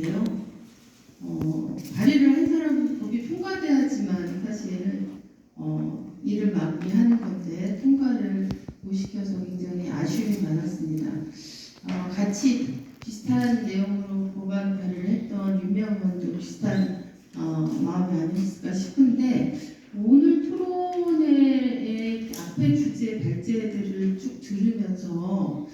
같은데요. 어, 발의를 한 사람은 법이 통과돼야지만 사실 어, 일을 마무리하는 건데 통과를 못 시켜서 굉장히 아쉬움이 많았습니다. 어, 같이 비슷한 내용으로 법안 발의를 했던 윤명원도 비슷한 어, 마음이 아니었을까 싶은데 오늘 토론회의 앞에 주제 발제들을 쭉 들으면서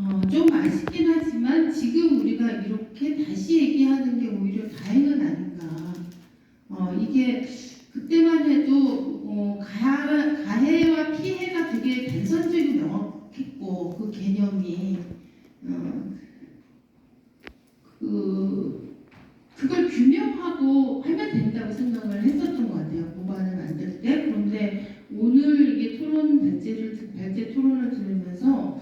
어, 좀 아쉽긴 하지만 지금 우리가 이렇게 다시 얘기하는 게 오히려 다행은 아닌가. 어, 이게 그때만 해도 어, 가, 가해와 피해가 되게 단선적이고 명확했고 그 개념이 어, 그 그걸 규명하고 하면 된다고 생각을 했었던 것 같아요. 법안을 만들 때. 그런데 오늘 이게 토론 발제를 듣- 발제 토론을 들으면서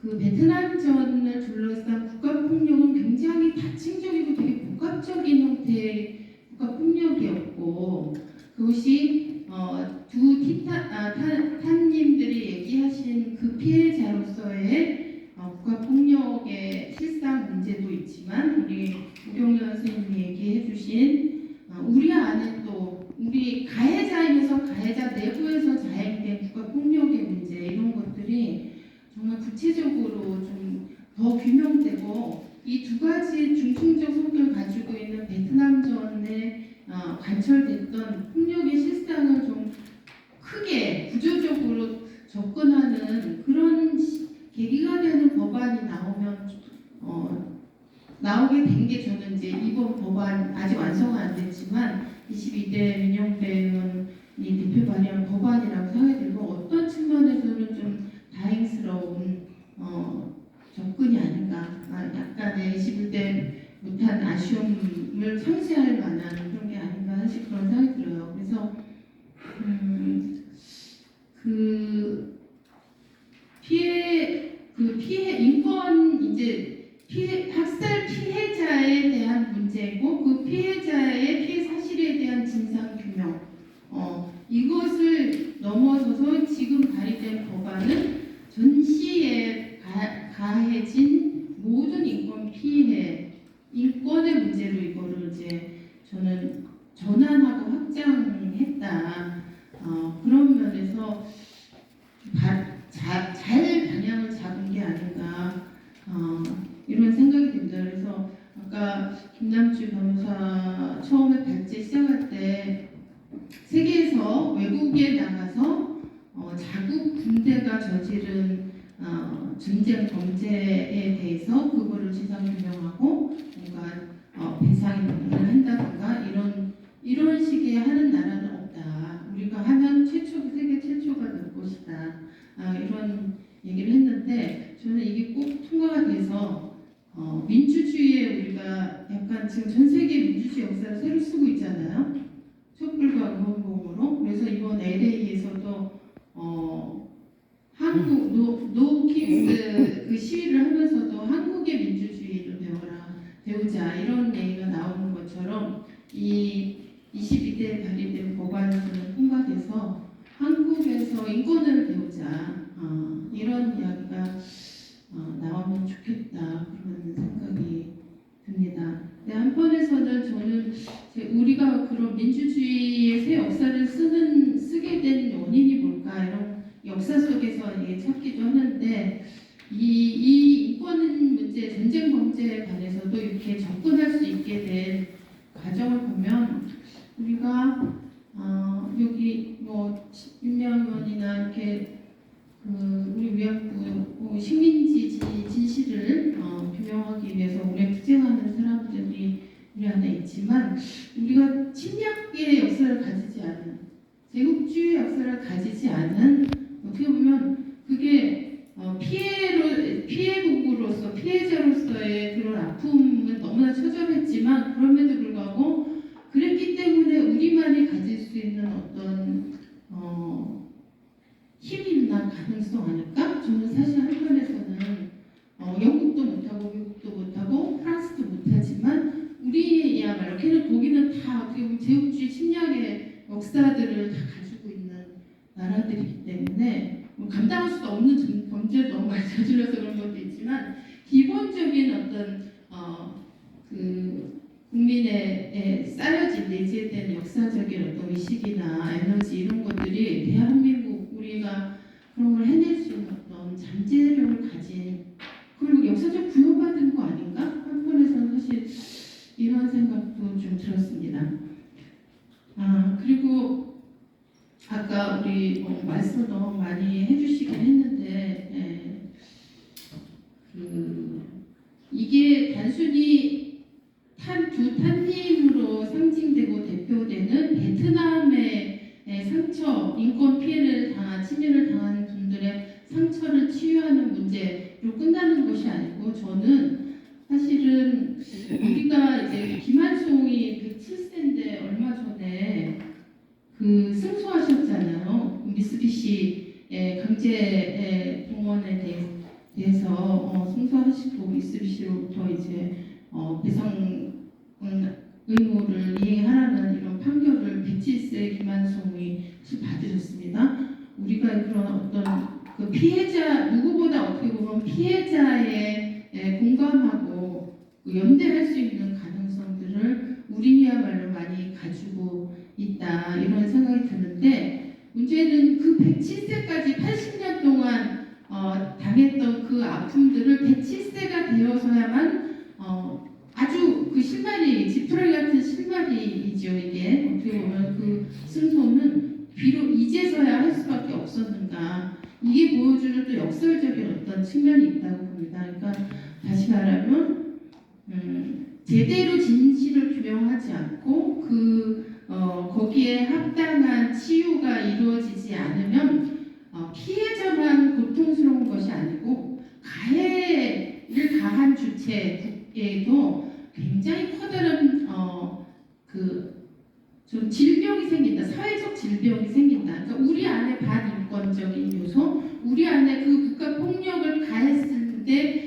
그 베트남전을 둘러싼 국가폭력은 굉장히 다층적이고 되게 복합적인 형태의 국가폭력이었고 그것이 어, 두 아, 탄, 탄님들이 얘기하신 그 피해자로서의 어, 국가폭력의 실상 문제도 있지만 우리 우경련 선생님이 얘기해 주신 어, 우리 안에 또 우리 가해자이면서 가해자 내부에서 자행된 국가폭력의 문제 이런 것들이 정말 구체적으로 좀 더 규명되고 이 두 가지 중심적 성격을 가지고 관철됐던 폭력의 실상을 좀 크게 구조적으로 접근하는 그런 시- 계기가 되는 법안이 나오면 어, 나오게 된 게 저는 이제 이번 법안 아직 완성은 안 됐지만 22대 민영배 의원이 대표 발의한 법안이라고 생각이 들고 어떤 측면에서는 좀 다행스러운 어, 접근이 아닌가. 아, 약간의 21대 못한 아쉬움을 상쇄할 만한 그런 게아닌가 사실 그런 생각이 들어요. 그래서 음, 그 피해 그 피해 인권 이제 피해 학살 피해자에 대한 문제고 그 피해자의 피해 사실에 대한 진상 규명 어 이것을 넘어서서 지금 발의된 법안은 전시에 가, 가해진 모든 인권 피해 인권의 문제로 이거를 이제 저는 전환하고 확장했다 어, 그런 면에서 바, 자, 잘 방향을 잡은 게 아닌가 어, 이런 생각이 듭니다. 그래서 아까 김남주 변호사 처음에 발제 시작할 때 세계에서 외국에 나가서 어, 자국 군대가 저지른 어, 전쟁 범죄에 대해서 그거를 진상 규명하고 뭔가 어, 배상을 한다든가 이런 이런 식의 하는 나라는 없다. 우리가 하면 최초 세계 최초가 될 것이다. 아, 이런 얘기를 했는데 저는 이게 꼭 통과가 돼서 어, 민주주의에 우리가 약간 지금 전 세계 민주주의 역사를 새로 쓰고 있잖아요. 촛불과 의원봉으로 그래서 이번 LA에서도 어, 한국 노, 노킥스 그 시위를 하면서도 한국의 민주주의를 배워라 배우자 이런 얘기가 나오는 것처럼 이 22대 발의된 법안에서는 통과돼서 한국에서 인권을 배우자 어, 이런 이야기가 어, 나오면 좋겠다 그런 생각이 듭니다. 근데 한편에서는 저는 이제 우리가 그런 민주주의의 새 역사를 쓰는 쓰게 된 원인이 뭘까 이런 역사 속에서 이게 찾기도 하는데 이, 이 인권 문제, 전쟁 범죄에 관해서도 이렇게 접근할 수 있게 된 과정을 보면 우리가 어, 여기 뭐 윤명원이나 이렇게 그 우리 위안부 어, 식민지 지- 진실을 어, 규명하기 위해서 오래 투쟁하는 사람들이 우리 안에 있지만 우리가 침략의 역사를 가지지 않은 제국주의 역사를 가지지 않은 어떻게 보면 그게 어, 피해로 피해국으로서 피해자로서의 그런 아픔은 너무나 처절했지만 그럼에도 불구하고 그랬기 때문에 우리만이 가질 수 있는 어떤 어, 힘이나 가능성 아닐까? 사실 한편에서는 어, 영국도 못하고 미국도 못하고 프랑스도 못하지만 우리야말로 걔는 거기는 다 어떻게 보면 제국주의 침략의 역사들을 다 가지고 있는 나라들이기 때문에 뭐 감당할 수 없는 점- 범죄를 너무 많이 저질러서 그런 것도 있지만 기본적인 어떤 어, 그 국민의 쌓여진 내재된 역사적인 어떤 의식이나 에너지 이런 것들이 대한민국 우리가 그런 걸 해낼 수 있는 어떤 잠재력을 가진 그리고 역사적 부여받은 거 아닌가? 한편에서는 사실 이런 생각도 좀 들었습니다. 아 그리고 아까 우리 뭐 말씀을 너무 많이 해주시긴 했는데 예, 그 이게 단순히 탄 두 탄님으로 상징되고 대표되는 베트남의 예, 상처 인권 피해를 당한 치매를 당한 분들의 상처를 치유하는 문제 로 끝나는 것이 아니고 저는 사실은 우리가 이제 김한송이 107세인데 얼마 전에 그 승소하셨잖아요. 미쓰비시 강제 예, 동원에 대해- 대해서 어, 승소하시고 미쓰비시로부터 이제 어, 배상 음, 의무를 이행하라는 이런 판결을 107세 김한송이 받으셨습니다. 우리가 그런 어떤 그 피해자 누구보다 어떻게 보면 피해자의 예, 공감하고 그 연대할 수 있는 가능성들을 우리야말로 많이 가지고 있다 이런 생각이 드는데 문제는 그 107세까지 80년 동안 어, 당했던 그 아픔들을 107세가 되어서야만 어, 아주 그 실마리 지푸라기 같은 실마리이죠 이게. 어떻게 보면 그 승소는 비록 이제서야 할 수밖에 없었는가 이게 보여주는 또 역설적인 어떤 측면이 있다고 봅니다. 그러니까 다시 말하면 음, 제대로 진실을 규명하지 않고 그 어, 거기에 합당한 치유가 이루어지지 않으면 어, 피해자만 고통스러운 것이 아니고 가해를 가한 주체에도 굉장히 커다란 어, 그좀 질병이 생긴다, 사회적 질병이 생긴다. 그러니까 우리 안에 반인권적인 요소, 우리 안에 그 국가 폭력을 가했을 때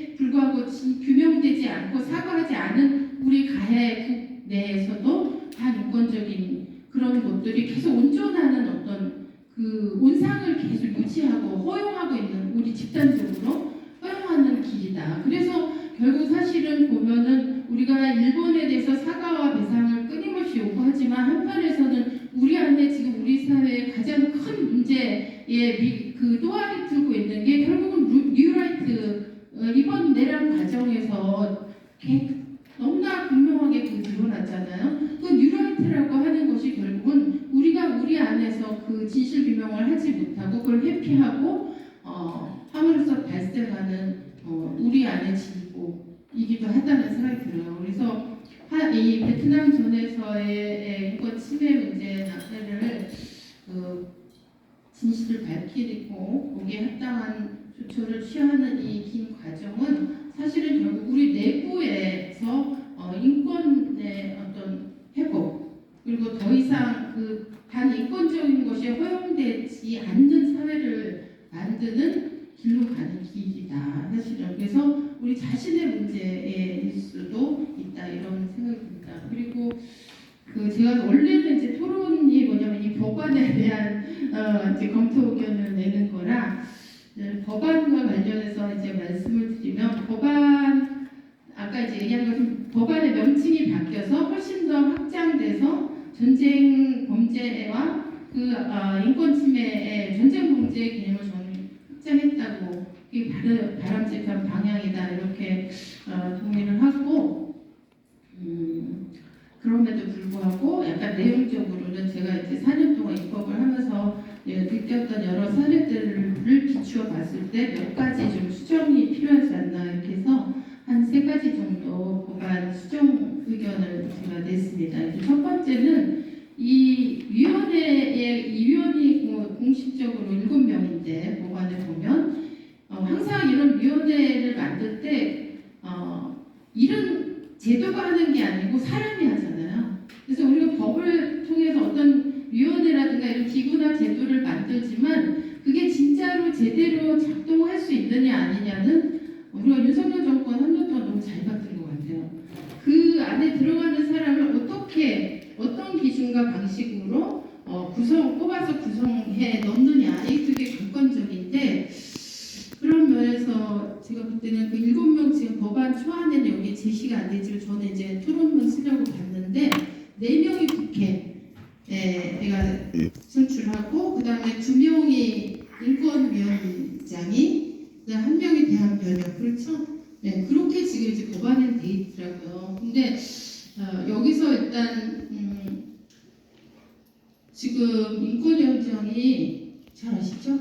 지- 규명되지 않고 사과하지 않은 우리 가해 국 내에서도 반인권적인 그런 것들이 계속 온전하는 어떤 그 온상을 계속 유지하고 허용하고 있는 우리 집단적으로 허용하는 길이다. 그래서 결국 사실은 보면은 우리가 일본에 대해서 사과와 배상을 끊임없이 요구하지만 한편에서는 우리 안에 지금 우리 사회의 가장 큰 문제에 미- 그 또아리 들고 있는 게 결국은 루- 뉴라이트 어, 이번 내란 과정에서 개- 너무나 분명하게 그 드러났잖아요. 그 뉴라이트라고 하는 것이 결국은 우리가 우리 그 진실 규명을 하지 못하고 그걸 회피하고 어, 함으로써 발생하는 어, 우리 안의 진보이기도 하다는 생각이 들어요. 그래서 하- 이 베트남 전에서의 인권 침해 문제를 그 진실을 밝히고 거기에 합당한 조처를 취하는 이 긴 과정은 사실은 결국 우리 내부에서 어, 인권의 어떤 회복 그리고 더 이상 그 반인권적인 것이 허용되지 않는 사회를 만드는 길로 가는 길이다. 사실은. 그래서 우리 자신의 문제일 수도 있다. 이런 생각이 듭니다. 그리고 그 제가 원래는 이제 토론이 뭐냐면 이 법안에 대한 어, 이제 검토 의견을 내는 거라 네, 법안과 관련해서 이제 말씀을 드리면 법안 아까 이제 얘기한 것처럼 법안의 명칭이 바뀌어서 훨씬 더 확장돼서 전쟁 아, 인권 침해의 전쟁 범죄 개념을 저는 확장했다고 바르, 바람직한 방향이다 이렇게 어, 동의를 하고 음, 그럼에도 불구하고 약간 내용적으로는 제가 이제 4년 동안 입법을 하면서 예, 느꼈던 여러 사례들을 비추어 봤을 때 몇 가지 좀 수정이 필요하지 않나 이렇게 해서 한 세 가지 정도 법안 수정 의견을 제가 냈습니다. 첫 번째는 이 위원회의 이 위원이 뭐 공식적으로 일곱 명인데 법안에 보면 어, 항상 이런 위원회를 만들 때 어, 이런 제도가 하는 게 아니고 사람이 하잖아요. 그래서 우리가 법을 통해서 어떤 위원회라든가 이런 기구나 제도를 만들지만 그게 진짜로 제대로 작동할 수 있느냐 아니냐는 우리가 윤석열 정권 3년 동안 너무 잘 봤던 것 같아요. 그 안에 들어가는 기준과 방식으로 어, 구성 뽑아서 구성해 넣느냐 이게 되게 관건적인데 그런 면에서 제가 볼 때는 그 일곱 명 지금 법안 초안에는 여기 제시가 안 되지만 저는 이제 토론문 쓰려고 봤는데 네 명이 국회에 내가 선출하고 그 다음에 두 명이 인권위원장이 그다음 한 명이 대한변협 그렇죠? 네 그렇게 지금 이제 법안에 돼 있더라고요. 근데 어, 여기서 일단 음, 지금 인권위원장이 잘 아시죠?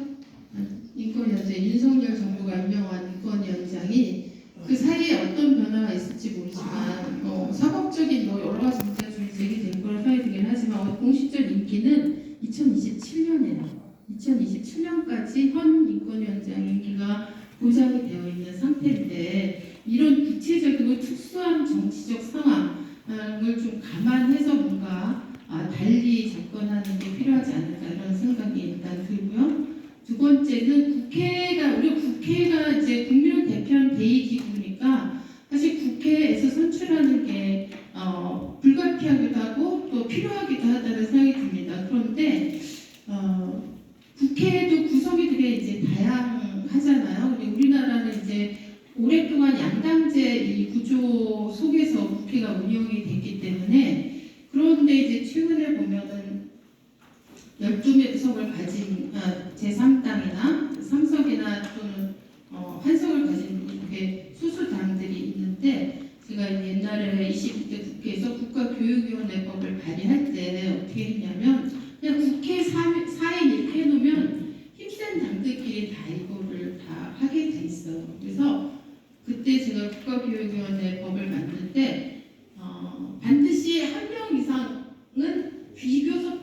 아, 인권위원장 윤석열 정부가 임명한 인권위원장이 그 사이에 어떤 변화가 있을지 모르지만 어, 사법적인 뭐 여러 가지 문제가 좀 거라 생각이 들긴 하지만 어, 공식적 임기는 2027년이에요. 2027년까지 현 인권위원장 임기가 보장이 되어 있는 상태인데 이런 구체적이고 특수한 정치적 상황을 좀 감안해서 뭔가 아, 달리 접근하는 게 필요하지 않을까 이런 생각이 일단 들고요. 두 번째는 국회가 우리 국회가 이제 국민을 대표하는 대의 기구니까 사실 국회에서 선출하는 게 어, 불가피하기도 하고 또 필요하기도 하다는 생각이 듭니다. 그런데 어, 국회도 구성이 되게 이제 다양하잖아요. 근데 우리나라는 이제 오랫동안 양당제 이 구조 속에서 국회가 운영이 됐기 때문에 그런데 이제 최근에 보면은 12석을 가진 아, 제3당이나 3석이나 또는 어, 한석을 가진 이렇게 소수 당들이 있는데 제가 옛날에 20대 국회에서 국 가교육위원회법을 발의할 때 어떻게 했냐면 그냥 국회 4인 이렇게 해놓으면 힘센 당들끼리 다 이거를 다 하게 돼 있어요. 그래서 그때 제가 국가교육위원회 법을 만들 때 어, 반드시 한 명 이상은 비교섭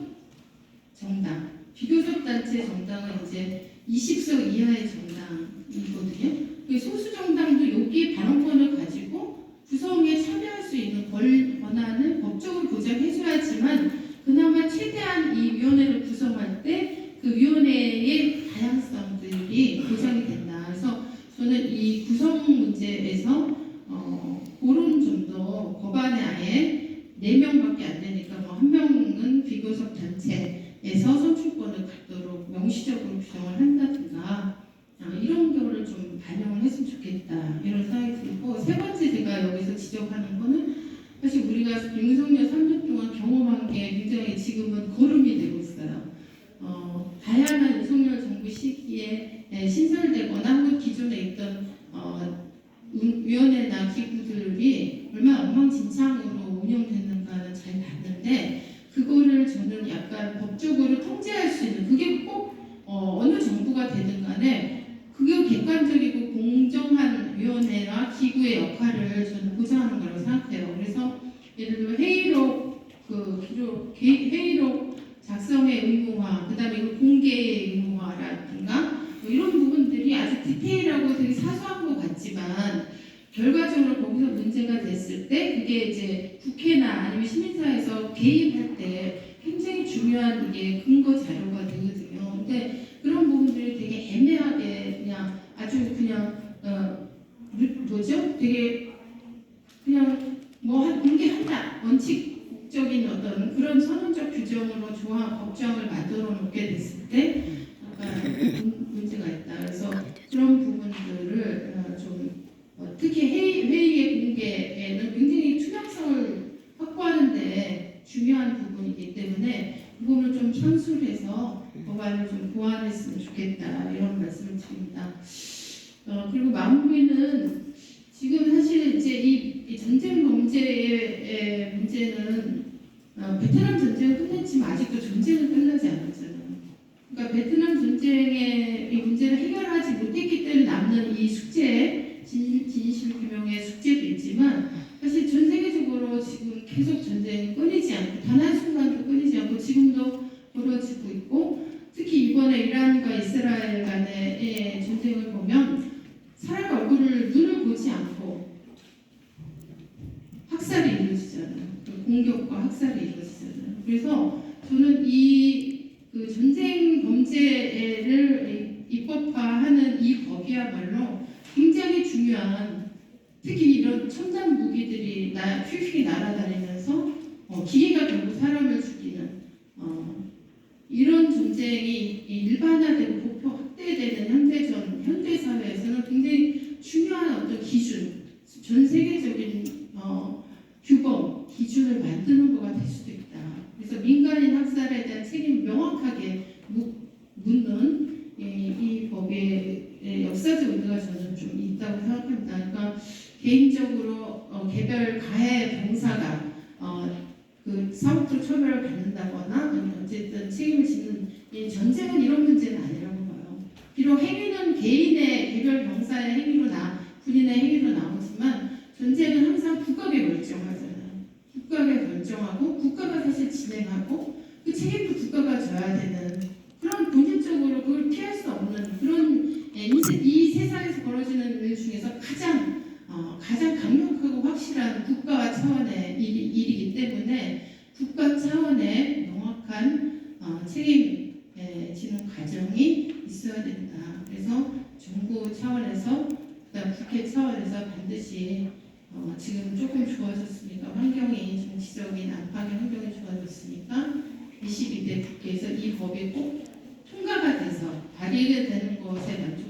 정당, 비교섭 단체 정당은 이제 20석 이하의 정당이거든요. 그 소수 정당도 여기에 발언권을 가지고 구성에 참여할 수 있는 권- 권한을 법적으로 보장해줘야지만 그나마 최대한 이 위원회를 구성할 때 그 위원회의 다양성들이 보장이 된다. 그래서 저는 이 구성 문제에서 어, 그런 좀 더 법안에 아예 네 명밖에 안 되니까 뭐 한 명은 비교섭 단체에서 선출권을 갖도록 명시적으로 규정을 한다든가 어, 이런 거를 좀 반영을 했으면 좋겠다 이런 생각이 들고 세 번째 제가 여기서 지적하는 거는 사실 우리가 윤석열 3년 동안 경험한 게 굉장히 지금은 거름이 되고 있어요. 어, 다양한 윤석열 정부 시기에 에, 신설되거나 혹은 기존에 있던 어, 운- 위원회나 기구들이 얼마나 엉망진창으로 운영됐는가는 잘 봤는데 그거를 저는 약간 법적으로 통제할 수 있는 그게 꼭 어, 어느 정부가 되든 간에 그게 객관적이고 공정한 위원회나 기구의 역할을 저는 보장하는 거라고 생각해요. 그래서 예를 들면 회의록 그 기록 개- 회의록 작성의 의무화, 그다음에 그 공개의 의무화라든가 뭐 이런 부분들이 아주 디테일하고 되게 사소한 것 같지만 결과적으로 거기서 문제가 됐을 때 그게 이제 국회나 아니면 시민사회에서 개입할 때 굉장히 중요한 이게 근거 자료가 되거든요. 근데 그런 부분들이 되게 애매하게 그냥 아주 그냥 어 뭐죠? 되게 그냥 뭐 한- 공개한다 원칙적인 어떤 그런 선언적 규정으로 조항 법정을 만들어 놓게 됐을 때 약간 문- 문제가 있다. 그래서 그런 부분들을 어, 좀 어, 특히 회의, 회의의 공개에는 굉장히 투명성을 확보하는데 중요한 부분이기 때문에 그 부분을 좀 상술해서 법안을 좀 보완했으면 좋겠다 이런 말씀을 드립니다. 어, 그리고 마무리는 지금 사실 이제 이, 이 전쟁 범죄의 문제는 어, 베트남 전쟁은 끝냈지만 아직도 전쟁은 끝나지 않았잖아요. 그러니까 베트남 전쟁의 이 문제를 해결하지 못했기 때문에 남는 이 숙제, 진, 진실 규명의 숙제도 있지만 사실 전 세계적으로 지금 계속 전쟁이 끊이지 않고 단 한 순간도 끊이지 않고 지금도 벌어지고 있고 특히 이번에 이란과 이스라엘 간의 전쟁을 보면 사람 얼굴을 눈을 보지 않고 학살이 이루어지잖아요. 그 공격과 학살이 이루어지잖아요. 그래서 저는 이 그 전쟁 범죄를 입법화하는 이 법이야말로 굉장히 중요한 특히 이런 첨단 무기들이 나 휙휙 날아다니면서 어, 기계가 결국 사람을 죽이는 어, 이런 전쟁이 이 일반화되고 보표 확대되는 현대전 현대 사회에서는 굉장히 중요한 어떤 기준 전 세계적인 민주주의를 만드는 거가 될 수도 있다. 그래서 민간인 학살에 대한 책임 명확하게 묻- 묻는 예, 이 법의 예, 역사적 의미가 저는 좀 있다고 생각합니다. 그러니까 개인적으로 어, 개별 가해 병사가 어, 그 사업적 처벌을 받는다거나 어쨌든 책임을 지는 이 전쟁은 이런 문제는 아니라고 봐요. 비록 행위는 개인의 개별 병사의 행위로 나 군인의 행위로 나오지만 전쟁은 항상 국가가 결정하잖아요. 국가가 결정 하고 국가가 사실 진행하고 그 책임도 국가가 져야 되는 그런 본질적으로 그걸 피할 수 없는 그런 예, 이, 세- 이 세상에서 벌어지는 일 중에서 가장 어, 가장 강력하고 확실한 국가 차원의 일이, 일이기 때문에 국가 차원의 명확한 어, 책임 예, 지는 과정이 있어야 된다. 그래서 정부 차원에서 그다음 국회 차원에서 반드시 어, 지금 조금 좋아졌 으니까 환경이 정치적인 안팎의 환경이 좋아졌으니까 22대 국회에서 이 법이 꼭 통과가 돼서 발의되는 것에 만족